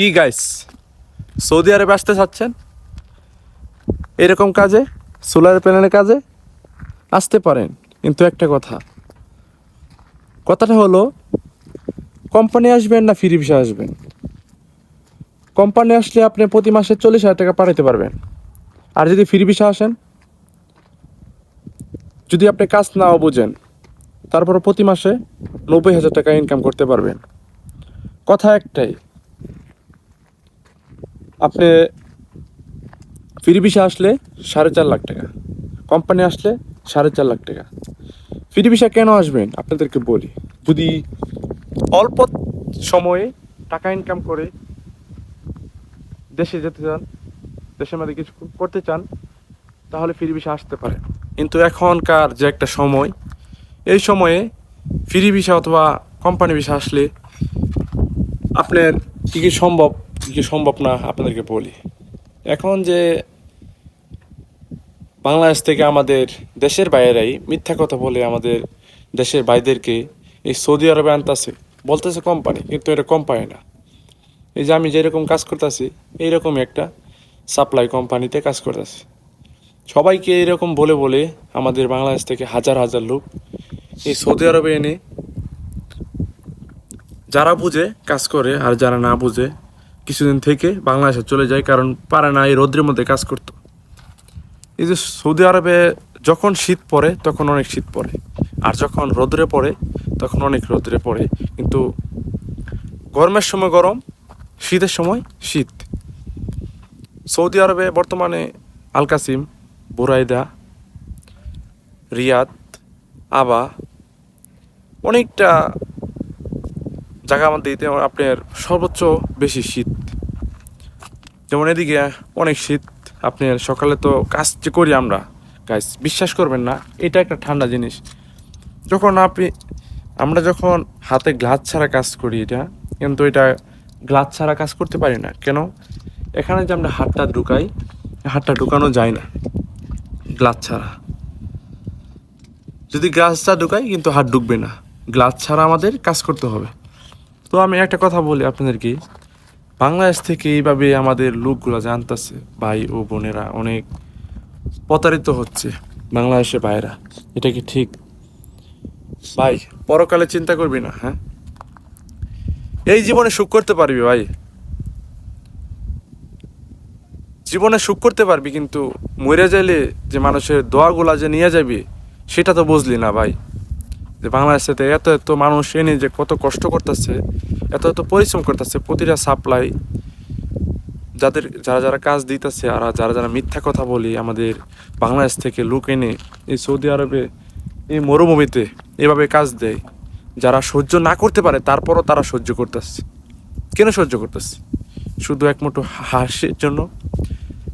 কি guys Saudi আরবে আসতে চাচ্ছেন? এরকম কাজে, সোলার প্যানেলের কাজে আসতে পারেন। কিন্তু একটা কথা, কথাটা হলো কোম্পানি আসবেন না ফ্রি ভিসা আসবেন? কোম্পানি আসলে আপনি প্রতি মাসে চল্লিশ হাজার টাকা পাঠাতে পারবেন। আর যদি ফ্রি ভিসা আসেন, যদি আপনি কাজ নাও বুঝেন তারপর প্রতি মাসে নব্বই হাজার টাকা ইনকাম করতে পারবেন। কথা একটাই আপনি ফ্রি ভিসা আসলে সাড়ে চার লাখ টাকা। কোম্পানি আসলে সাড়ে চার লাখ টাকা। ফ্রি ভিসা কেন আসবেন? আপনাদেরকে বলি। যদি অল্প সময়ে টাকা ইনকাম করে দেশে যেতে চান, দেশের মধ্যে কিছু করতে চান, তাহলে ফ্রি ভিসা আসতে পারে কিন্তু এখনকার যে একটা সময়, এই সময়ে ফ্রি ভিসা অথবা কোম্পানি ভিসা আসলে আপনার কী কী সম্ভব কী সম্ভব না আপনাদেরকে বলি। এখন যে বাংলাদেশ থেকে আমাদের দেশের বাইরেই মিথ্যা কথা বলে আমাদের দেশের ভাইদেরকে এই সৌদি আরবে আনতেছে, বলতেছে কোম্পানি কিন্তু এটা কোম্পানি না। এই যে আমি যেরকম কাজ করতেছি, এইরকমই একটা সাপ্লাই কোম্পানিতে কাজ করতেছি। সবাইকে এরকম বলে বলে আমাদের বাংলাদেশ থেকে হাজার হাজার লোক এই সৌদি আরবে এনে যারা বুঝে কাজ করে আর যারা না বুঝে কিছুদিন থেকে বাংলাদেশে চলে যায়, কারণ পারে না, এই রৌদ্রের মধ্যে কাজ করতো। এই যে সৌদি আরবে যখন শীত পড়ে, তখন অনেক শীত পড়ে। আর যখন রোদ্রে পড়ে, তখন অনেক রোদ্রে পড়ে। কিন্তু গরমের সময় গরম, শীতের সময় শীত। সৌদি আরবে বর্তমানে আল কাসিম বুরাইদা, রিয়াদ, আবা, অনেকটা জায়গা আমাদের দিতে আপনার সর্বোচ্চ বেশি শীত। যেমন এদিকে অনেক শীত, আপনার সকালে তো কাজ যে করি আমরা গাইস বিশ্বাস করবেন না, এটা একটা ঠান্ডা জিনিস। যখন আপনি, আমরা যখন হাতে গ্লাস ছাড়া কাজ করি এটা, কিন্তু এটা গ্লাস ছাড়া কাজ করতে পারি না। কেন? এখানে যে আমরা হাতটা ঢুকাই, হাতটা ঢুকানো যায় না গ্লাস ছাড়া। যদি গ্লাসটা ঢুকাই, কিন্তু হাত ঢুকবে না। গ্লাস ছাড়া আমাদের কাজ করতে হবে। তো আমি একটা কথা বলি আপনাদেরকে। বাংলাদেশ থেকে এইভাবে আমাদের লোকগুলো জানতেছে, ভাই ও বোনেরা অনেক প্রতারিত হচ্ছে বাংলাদেশের ভাইরা এটা কি ঠিক? ভাই, পরকালে চিন্তা করবি না হ্যাঁ? এই জীবনে সুখ করতে পারবি ভাই। জীবনে সুখ করতে পারবি কিন্তু মরে যাইলে যে মানুষের দোয়াগুলা যে নিয়ে যাবি, সেটা তো বুঝলি না ভাই। যে বাংলাদেশেতে এত এত মানুষ এনে যে কত কষ্ট করতেছে, এত এত পরিশ্রম করতেছে, প্রতিটা সাপ্লাই যাদের, যারা যারা কাজ দিতেছে আর যারা যারা মিথ্যা কথা বলি আমাদের বাংলাদেশ থেকে লোক এনে এই সৌদি আরবে, এই মরুভূমিতে এভাবে কাজ দেয়, যারা সহ্য না করতে পারে তারপরও তারা সহ্য করতেছে। কেন সহ্য করতেছে? শুধু এক মুঠো হাসির জন্য,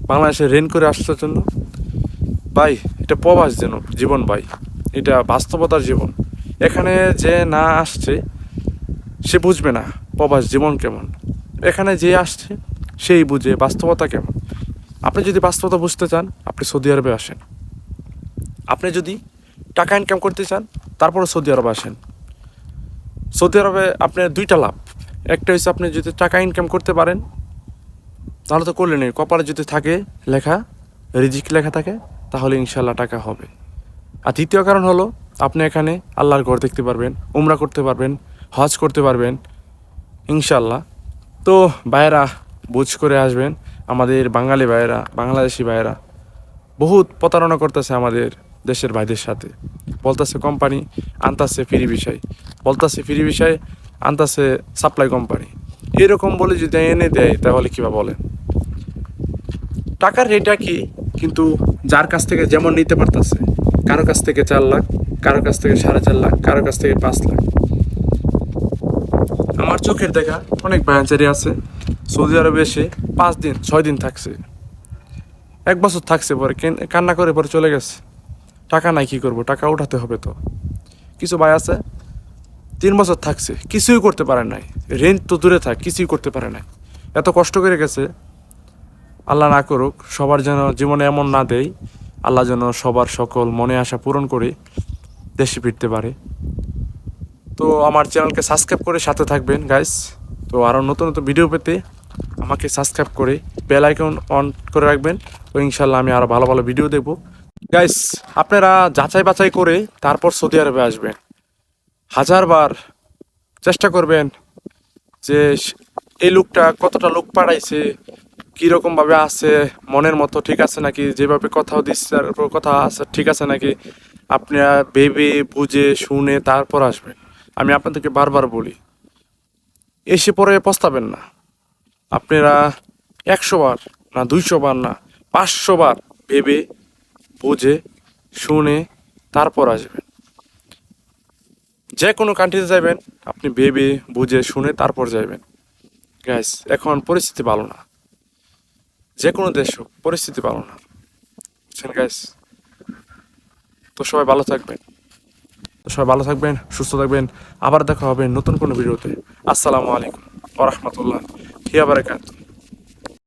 বাংলাদেশে রেন করে আসার জন্য? ভাই, এটা প্রবাস যেন, জীবন ভাই। এটা বাস্তবতার জীবন। এখানে যে না আসছে, সে বুঝবে না প্রবাস জীবন কেমন। এখানে যে আসছে, সেই বুঝে বাস্তবতা কেমন। আপনি যদি বাস্তবতা বুঝতে চান, আপনি সৌদি আরবে আসেন। আপনি যদি টাকা ইনকাম করতে চান তারপরে সৌদি আরবে আসেন। সৌদি আরবে আপনার দুইটা লাভ। একটা হচ্ছে আপনি যদি টাকা ইনকাম করতে পারেন, তাহলে তো করলেনই কপালে যদি থাকে লেখা, রিজিক লেখা থাকে, তাহলে ইনশাল্লাহ টাকা হবে। আর দ্বিতীয় কারণ হলো আপনি এখানে আল্লাহর ঘর দেখতে পারবেন, উমরা করতে পারবেন, হজ করতে পারবেন ইনশাল্লাহ তো ভাইয়েরা, বুঝ করে আসবেন, আমাদের বাঙালি ভাইয়েরা, বাংলাদেশি ভাইয়েরা, বহুত প্রতারণা করতেছে আমাদের দেশের ভাইদের সাথে। বলতেছে কোম্পানি আনতাছে ফ্রি বিষয়। বলতেছে ফ্রি বিষয়, আনতাছে সাপ্লাই কোম্পানি এরকম বলে যদি এনে দেয়, তাহলে কিবা বলেন টাকার রেট কি কিন্তু যার কাছ থেকে যেমন নিতে পারতাছে, কারও কাছ থেকে চার লাখ কারও কাছ থেকে সাড়ে চার লাখ, কারও কাছ থেকে পাঁচ লাখ। আমার চোখের দেখা অনেক ভায়াচারি আছে। সৌদি আরবে এসে পাঁচ দিন, ছয় দিন থাকছে। এক বছর থাকছে পরে কান্না করে পরে চলে গেছে। টাকা নাই কি করব, টাকা উঠাতে হবে তো। কিছু ভাই আছে, তিন বছর থাকছে, কিছুই করতে পারে নাই। রেন্ট তো দূরে থাক, কিছুই করতে পারে নাই। এত কষ্ট করে গেছে। আল্লাহ না করুক, সবার যেন জীবনে এমন না দেয় আল্লাহ যেন সবার সকল মনে আশা পূরণ করে। দেশে ফিরতে পারে। তো আমার চ্যানেলকে সাবস্ক্রাইব করে সাথে থাকবেন গাইস তো আরও নতুন নতুন ভিডিও পেতে আমাকে সাবস্ক্রাইব করে বেল আইকন অন করে রাখবেন, তো ইনশাল্লাহ আমি আরও ভালো ভালো ভিডিও দেখব। গাইস আপনারা যাচাই বাছাই করে তারপর সৌদি আরবে আসবেন। হাজারবার চেষ্টা করবেন যে এই লোকটা কতটা লোক পাড়াইছে কীরকমভাবে আছে, মনের মতো ঠিক আছে নাকি, যেভাবে কথা দিচ্ছে কথা আছে, ঠিক আছে নাকি। আপনারা ভেবে, বুঝে, শুনে তারপর আসবেন। আমি আপনাদেরকে বারবার বলি, এসে পরে পস্তাবেন না। আপনারা একশো বার না দুইশো বার না পাঁচশো বার ভেবে, বুঝে, শুনে তারপর আসবেন। যে কোনো কান্ট্রিতে যাবেন আপনি ভেবে, বুঝে, শুনে তারপর যাবেন গ্যাস এখন পরিস্থিতি ভালো না। যে কোনো দেশ হোক, পরিস্থিতি ভালো না। গ্যাস তো সবাই ভালো থাকবেন। তো সবাই ভালো থাকবেন, সুস্থ থাকবেন। আবার দেখা হবে নতুন কোনো ভিডিওতে। আসসালামু আলাইকুম ওরহমতুল্লাহ হিয়া বারাকাতুহ।